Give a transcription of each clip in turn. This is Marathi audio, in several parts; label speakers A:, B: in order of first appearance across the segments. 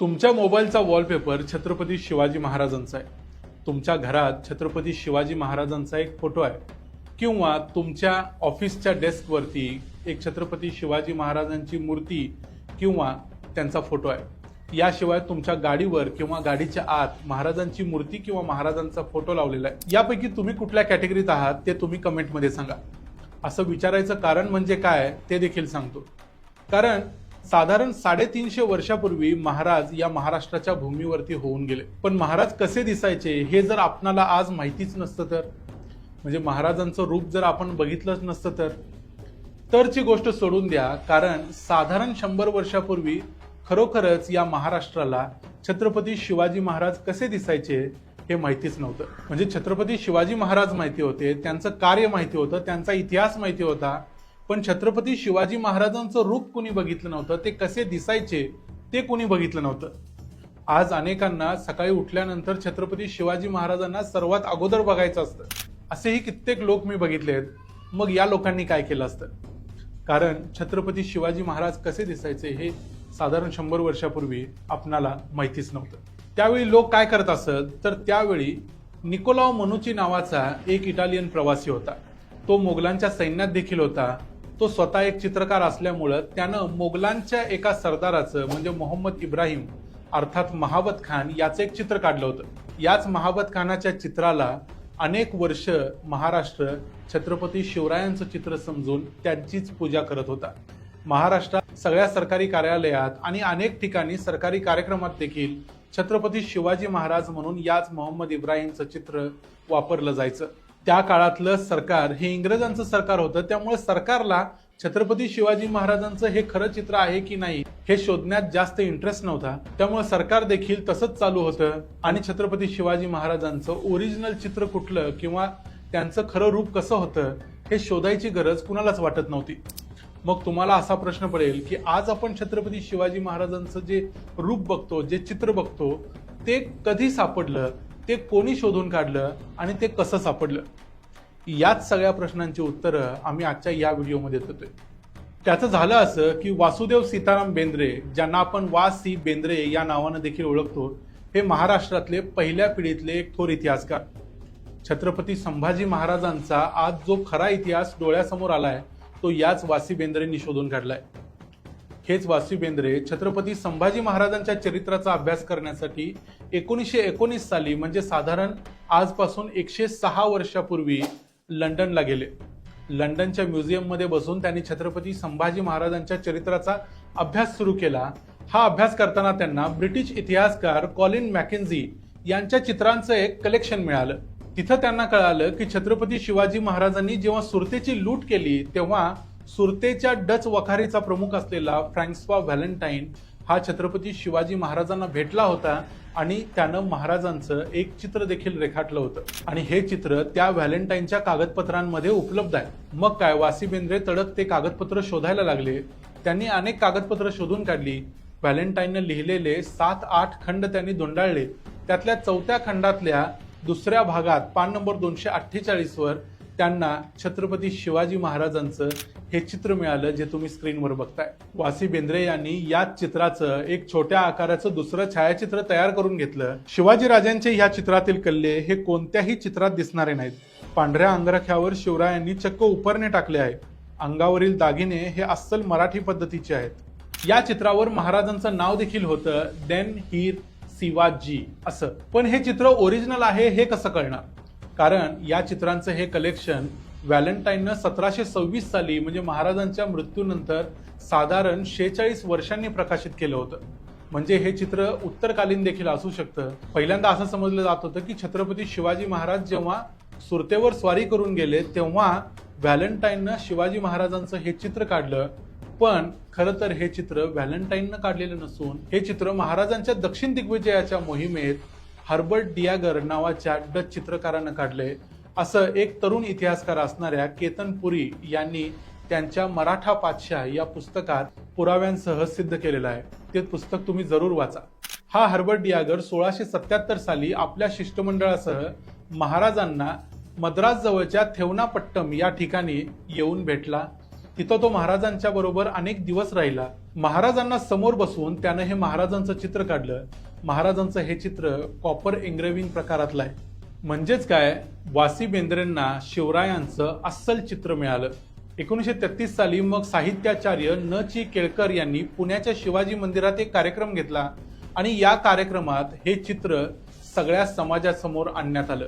A: तुमच्या मोबाईलचा वॉलपेपर छत्रपती शिवाजी महाराजांचा आहे. तुमच्या घरात छत्रपती शिवाजी महाराजांचा एक फोटो आहे. किंवा तुमच्या ऑफिसच्या डेस्कवरती एक छत्रपती शिवाजी महाराजांची मूर्ती किंवा त्यांचा फोटो आहे. याशिवाय तुमच्या गाडीवर किंवा गाडीच्या आत महाराजांची मूर्ती किंवा महाराजांचा फोटो लावलेला आहे. यापैकी तुम्ही कुठल्या कॅटेगरीत आहात ते तुम्ही कमेंटमध्ये सांगा. असं विचारायचं कारण म्हणजे काय ते देखील सांगतो. कारण साधारण साडेतीनशे वर्षापूर्वी महाराज या महाराष्ट्राच्या भूमीवरती होऊन गेले. पण महाराज कसे दिसायचे हे जर आपणाला आज माहितीच नसतं तर? म्हणजे महाराजांचं रूप जर आपण बघितलंच नसतं तर? तरची गोष्ट सोडून द्या कारण साधारण शंभर वर्षापूर्वी खरोखरच या महाराष्ट्राला छत्रपती शिवाजी महाराज कसे दिसायचे हे माहितीच नव्हतं. म्हणजे छत्रपती शिवाजी महाराज माहिती होते त्यांचं कार्य माहिती होतं त्यांचा इतिहास माहिती होता पण छत्रपती शिवाजी महाराजांचं रूप कुणी बघितलं नव्हतं? ते कसे दिसायचे ते कुणी बघितलं नव्हतं? आज अनेकांना सकाळी उठल्यानंतर छत्रपती शिवाजी महाराजांना सर्वात अगोदर बघायचं असतं. असेही कित्येक लोक मी बघितले आहेत. मग या लोकांनी काय केलं असतं? कारण छत्रपती शिवाजी महाराज कसे दिसायचे हे साधारण शंभर वर्षापूर्वी आपणाला माहितीच नव्हतं. त्यावेळी लोक काय करत असत? तर त्यावेळी निकोलाव मनुची नावाचा एक इटालियन प्रवासी होता. तो मोगलांच्या सैन्यात देखील होता. तो स्वतः एक चित्रकार असल्यामुळं त्यानं मोगलांच्या एका सरदाराचं म्हणजे मोहम्मद इब्राहिम अर्थात महाबत खान याचं एक चित्र काढलं होतं. याच महाबत खानाच्या चित्राला अनेक वर्ष महाराष्ट्र छत्रपती शिवरायांचं चित्र समजून त्यांचीच पूजा करत होता. महाराष्ट्रात सगळ्या सरकारी कार्यालयात आणि अनेक ठिकाणी सरकारी कार्यक्रमात देखील छत्रपती शिवाजी महाराज म्हणून याच मोहम्मद इब्राहिमचं चित्र वापरलं जायचं. त्या काळातलं सरकार हे इंग्रजांचं सरकार होतं. त्यामुळे सरकारला छत्रपती शिवाजी महाराजांचं हे खरं चित्र आहे की नाही हे शोधण्यात जास्त इंटरेस्ट नव्हता. त्यामुळे सरकार देखील तसंच चालू होतं. आणि छत्रपती शिवाजी महाराजांचं ओरिजिनल चित्र कुठलं किंवा त्यांचं खरं रूप कसं होतं हे शोधायची गरज कुणालाच वाटत नव्हती. मग तुम्हाला असा प्रश्न पडेल की आज आपण छत्रपती शिवाजी महाराजांचं जे रूप बघतो जे चित्र बघतो ते कधी सापडलं ते कोणी शोधून काढलं आणि ते कसं सापडलं? याच सगळ्या प्रश्नांची उत्तरं आम्ही आजच्या या व्हिडिओमध्ये देतोय. त्याचं झालं असं की वासुदेव सीताराम बेंद्रे ज्यांना आपण वा सी बेंद्रे या नावानं देखील ओळखतो हे महाराष्ट्रातले पहिल्या पिढीतले एक थोर इतिहासकार. छत्रपती संभाजी महाराजांचा आज जो खरा इतिहास डोळ्यासमोर आलाय तो याच वासी बेंद्रेंनी शोधून काढलाय. हेच वासी बेंद्रे छत्रपती संभाजी महाराजांच्या चरित्राचा अभ्यास करण्यासाठी एकोणीसशे एकोणीस साली म्हणजे साधारण आजपासून एकशे सहा वर्षापूर्वी लंडनला गेले. लंडनच्या म्युझियममध्ये बसून त्यांनी छत्रपती संभाजी महाराजांच्या चरित्राचा अभ्यास सुरू केला. हा अभ्यास करताना त्यांना ब्रिटिश इतिहासकार कॉलिन मॅकेन्झी यांच्या चित्रांचं एक कलेक्शन मिळालं. तिथं त्यांना कळालं की छत्रपती शिवाजी महाराजांनी जेव्हा सुरतेची लूट केली तेव्हा सुरतेच्या डच वखारीचा प्रमुख असलेला फ्रँक्सवा व्हॅलेंटाईन हा छत्रपती शिवाजी महाराजांना भेटला होता आणि त्यानं महाराजांचं एक चित्र देखील रेखाटलं होतं. आणि हे चित्र त्या व्हॅलेंटाईनच्या कागदपत्रांमध्ये उपलब्ध आहे. मग काय वासी बेंद्रे तडक ते कागदपत्र शोधायला लागले. त्यांनी अनेक कागदपत्र शोधून काढली. व्हॅलेंटाईननं लिहिलेले सात आठ खंड त्यांनी धुंडाळले. त्यातल्या चौथ्या खंडातल्या दुसऱ्या भागात पान नंबर दोनशे अठ्ठेचाळीसवर वर त्यांना छत्रपती शिवाजी महाराजांचं हे चित्र मिळालं जे तुम्ही स्क्रीनवर बघताय. वासी बेंद्रे यांनी याच चित्राचं एक छोट्या आकाराचं दुसरं छायाचित्र तयार करून घेतलं. शिवाजी राजांचे ह्या चित्रातील कल्ले हे कोणत्याही चित्रात दिसणारे नाहीत. पांढऱ्या अंगरख्यावर शिवरायांनी चक्क उपरणे टाकले आहे अंगावरील दागिने हे अस्सल मराठी पद्धतीचे आहेत. या चित्रावर महाराजांचं नाव देखील होतं देन हीर शिवाजी असं. पण हे चित्र ओरिजिनल आहे हे कसं कळणार? कारण या चित्रांचं हे कलेक्शन व्हॅलेंटाईननं सतराशे सव्वीस साली म्हणजे महाराजांच्या मृत्यूनंतर साधारण शेहेचाळीस वर्षांनी प्रकाशित केलं होतं. म्हणजे हे चित्र उत्तरकालीन देखील असू शकतं. पहिल्यांदा असं समजलं जात होतं की छत्रपती शिवाजी महाराज जेव्हा सुरतेवर स्वारी करून गेले तेव्हा व्हॅलेंटाईननं शिवाजी महाराजांचं हे चित्र काढलं. पण खरं तर हे चित्र व्हॅलेंटाईननं काढलेलं नसून हे चित्र महाराजांच्या दक्षिण दिग्विजयाच्या मोहिमेत हर्बर्ट डियागर नावाच्या डच चित्रकारानं काढले. असं एक तरुण इतिहासकार असणाऱ्या केतन पुरी यांनी त्यांच्या मराठा पातशाह या पुस्तकात पुराव्यांसह सिद्ध केलेलं आहे. ते पुस्तक तुम्ही जरूर वाचा. हा हर्बर्ट डियागर सोळाशे सत्याहत्तर साली आपल्या शिष्टमंडळासह महाराजांना मद्रास जवळच्या थेवनापट्टम या ठिकाणी येऊन भेटला. तिथं तो महाराजांच्या बरोबर अनेक दिवस राहिला. महाराजांना समोर बसवून त्यानं हे महाराजांचं चित्र काढलं. महाराजांचं हे चित्र कॉपर एंग्रेविंग प्रकारातलं आहे. म्हणजेच काय? वासी बेंद्रेंना शिवरायांचं अस्सल चित्र मिळालं. एकोणीसशे तेहतीस साली मग साहित्याचार्य न ची केळकर यांनी पुण्याच्या शिवाजी मंदिरात एक कार्यक्रम घेतला आणि या कार्यक्रमात हे चित्र सगळ्या समाजासमोर आणण्यात आलं.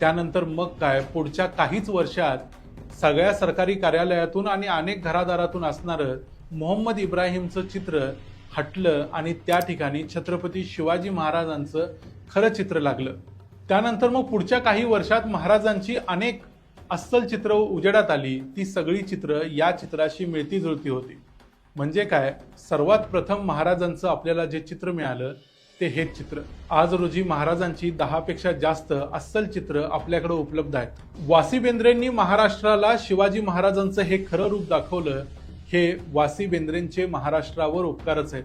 A: त्यानंतर मग काय? पुढच्या काहीच वर्षात सगळ्या सरकारी कार्यालयातून आणि अनेक घरादारातून असणारं मोहम्मद इब्राहिमचं चित्र हटलं आणि त्या ठिकाणी छत्रपती शिवाजी महाराजांचं खरं चित्र लागलं. त्यानंतर मग पुढच्या काही वर्षात महाराजांची अनेक अस्सल चित्र उजेडात आली. ती सगळी चित्र या चित्राशी मिळती जुळती होती. म्हणजे काय? सर्वात प्रथम महाराजांचं आपल्याला जे चित्र मिळालं ते हेच चित्र. आज रोजी महाराजांची दहापेक्षा जास्त अस्सल चित्र आपल्याकडे उपलब्ध आहेत. वासी बेंद्रेंनी महाराष्ट्राला शिवाजी महाराजांचं हे खरं रूप दाखवलं हे वासी बेंद्रेंचे महाराष्ट्रावर उपकारच आहेत.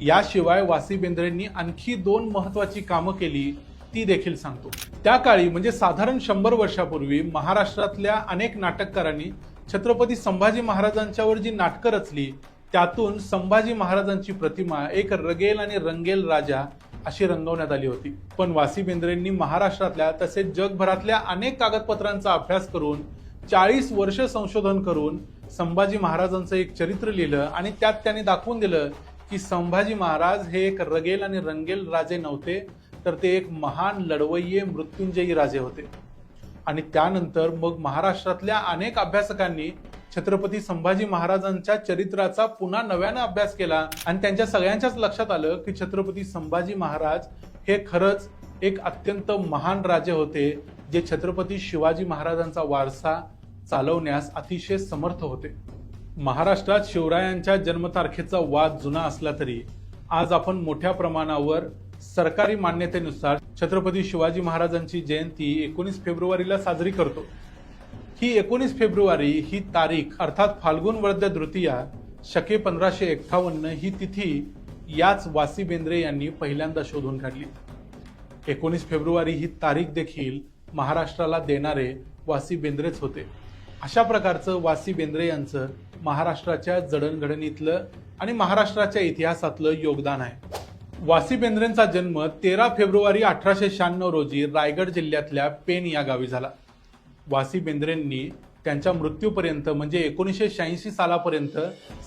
A: याशिवाय वासी बेंद्रेंनी आणखी दोन महत्वाची कामं केली ती देखील सांगतो. त्या काळी म्हणजे साधारण शंभर वर्षापूर्वी महाराष्ट्रातल्या अनेक नाटककारांनी छत्रपती संभाजी महाराजांच्यावर जी नाटकं रचली त्यातून संभाजी महाराजांची प्रतिमा एक रगेल आणि रंगेल राजा अशी रंगवण्यात आली होती. पण वासी बेंद्रेंनी महाराष्ट्रातल्या तसेच जगभरातल्या अनेक कागदपत्रांचा अभ्यास करून चाळीस वर्ष संशोधन करून संभाजी महाराजांचं एक चरित्र लिहिलं आणि त्यात त्यांनी दाखवून दिलं की संभाजी महाराज हे एक रगेल आणि रंगेल राजे नव्हते तर ते एक महान लढवय्ये मृत्युंजयी राजे होते. आणि त्यानंतर मग महाराष्ट्रातल्या अनेक अभ्यासकांनी छत्रपती संभाजी महाराजांच्या चरित्राचा पुन्हा नव्यानं अभ्यास केला आणि त्यांच्या सगळ्यांच्याच लक्षात आलं की छत्रपती संभाजी महाराज हे खरंच एक अत्यंत महान राजे होते जे छत्रपती शिवाजी महाराजांचा वारसा चालवण्यास अतिशय समर्थ होते. महाराष्ट्रात शिवरायांच्या जन्मतारखेचा वाद जुना असला तरी आज आपण मोठ्या प्रमाणावर सरकारी मान्यतेनुसार छत्रपती शिवाजी महाराजांची जयंती एकोणीस फेब्रुवारीला साजरी करतो. ही एकोणीस फेब्रुवारी ही तारीख अर्थात फाल्गुन वद्य तृतीया शके पंधराशे एक्कावन्न ही तिथी याच वासी बेंद्रे यांनी पहिल्यांदा शोधून काढली. एकोणीस फेब्रुवारी ही तारीख देखील महाराष्ट्राला देणारे वासी बेंद्रेच होते. अशा प्रकारचं वासी बेंद्रे यांचं महाराष्ट्राच्या जडणघडणीतलं आणि महाराष्ट्राच्या इतिहासातलं योगदान आहे. वासी बेंद्रेंचा जन्म तेरा फेब्रुवारी अठराशे शहाण्णव रोजी रायगड जिल्ह्यातल्या पेन या गावी झाला. वासी बेंद्रेंनी त्यांच्या मृत्यूपर्यंत म्हणजे एकोणीसशे शहाऐंशी सालापर्यंत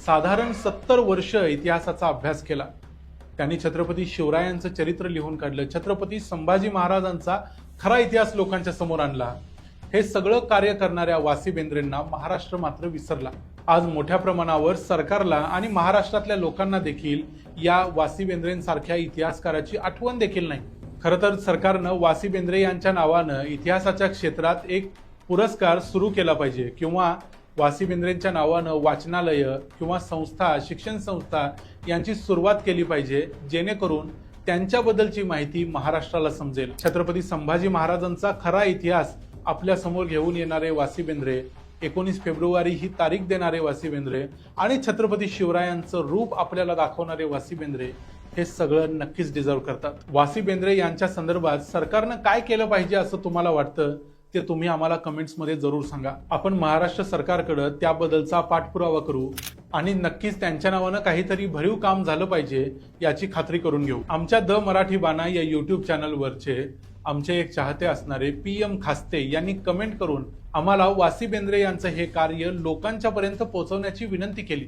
A: साधारण सत्तर वर्ष इतिहासाचा अभ्यास केला. त्यांनी छत्रपती शिवरायांचं चरित्र लिहून काढलं. छत्रपती संभाजी महाराजांचा खरा इतिहास लोकांच्या समोर आणला. हे सगळं कार्य करणाऱ्या वासी बेंद्रेंना महाराष्ट्र मात्र विसरला. आज मोठ्या प्रमाणावर सरकारला आणि महाराष्ट्रातल्या लोकांना देखील या वासी बेंद्रेंसारख्या इतिहासकाराची आठवण देखील नाही. खरं तर सरकारनं वासी बेंद्रे यांच्या नावानं इतिहासाच्या क्षेत्रात एक पुरस्कार सुरू केला पाहिजे किंवा वासी बेंद्रेंच्या नावानं वाचनालय किंवा संस्था शिक्षण संस्था यांची सुरुवात केली पाहिजे जेणेकरून त्यांच्याबद्दलची माहिती महाराष्ट्राला समजेल. छत्रपती संभाजी महाराजांचा खरा इतिहास आपल्यासमोर घेऊन येणारे वासी बेंद्रे एकोणीस फेब्रुवारी ही तारीख देणारे वासी बेंद्रे आणि छत्रपती शिवरायांचं रूप आपल्याला दाखवणारे वासी बेंद्रे हे सगळं नक्कीच डिझर्व करतात. वासी बेंद्रे यांच्या संदर्भात सरकारनं काय केलं पाहिजे असं तुम्हाला वाटतं ते तुम्ही आम्हाला कमेंट्समध्ये जरूर सांगा. आपण महाराष्ट्र सरकारकडं त्याबद्दलचा पाठपुरावा करू आणि नक्कीच त्यांच्या नावानं काहीतरी भरीव काम झालं पाहिजे याची खात्री करून घेऊ. आमच्या द मराठी बाणा या युट्यूब चॅनलवरचे आमचे एक चाहते असणारे पी एम खास्ते यांनी कमेंट करून आम्हाला वासी बेंद्रे यांचं हे कार्य लोकांच्यापर्यंत पोहोचवण्याची विनंती केली.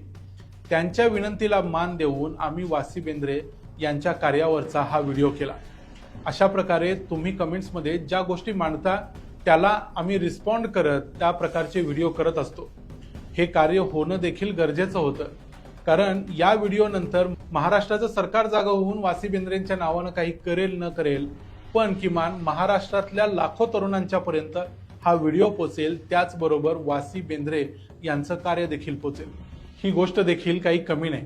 A: त्यांच्या विनंतीला मान देऊन आम्ही वासी बेंद्रे यांच्या कार्यावरचा हा व्हिडिओ केला. अशा प्रकारे तुम्ही कमेंट्समध्ये ज्या गोष्टी मांडता त्याला आम्ही रिस्पॉन्ड करत त्या प्रकारचे व्हिडिओ करत असतो. हे कार्य होणं देखील गरजेचं होतं. कारण या व्हिडिओनंतर महाराष्ट्राचं सरकार जागा होऊन वासी बेंद्रेंच्या नावानं काही करेल न करेल पण किमान महाराष्ट्रातल्या लाखो तरुणांच्या पर्यंत हा व्हिडिओ पोचेल. त्याचबरोबर वासी बेंद्रे यांचं कार्य देखील पोचेल. ही गोष्ट देखील काही कमी नाही.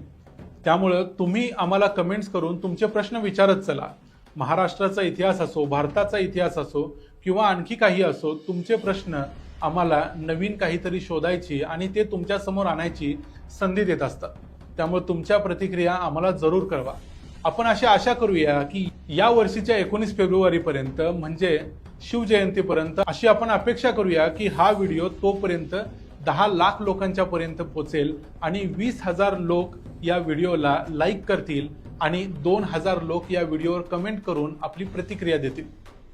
A: त्यामुळं तुम्ही आम्हाला कमेंट्स करून तुमचे प्रश्न विचारत चला. महाराष्ट्राचा इतिहास असो भारताचा इतिहास असो किंवा आणखी काही असो तुमचे प्रश्न आम्हाला नवीन काहीतरी शोधायची आणि ते तुमच्यासमोर आणायची संधी देत असतात. त्यामुळे तुमच्या प्रतिक्रिया आम्हाला जरूर कळवा. आपण अशी आशा करूया की या वर्षीच्या एकोणीस फेब्रुवारीपर्यंत म्हणजे शिवजयंतीपर्यंत अशी आपण अपेक्षा करूया की हा व्हिडिओ तोपर्यंत दहा लाख लोकांच्या पर्यंत पोचेल आणि वीस हजार लोक या व्हिडिओला लाईक करतील आणि दोन हजार लोक या व्हिडिओवर कमेंट करून आपली प्रतिक्रिया देतील.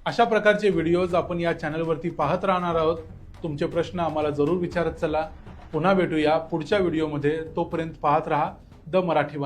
A: अशा प्रकारचे व्हिडिओज आपण या चॅनलवरती पाहत राहणार आहोत. तुमचे प्रश्न आम्हाला जरूर विचारत चला. पुन्हा भेटूया पुढच्या व्हिडिओमध्ये. तोपर्यंत पाहत राहा. द मराठी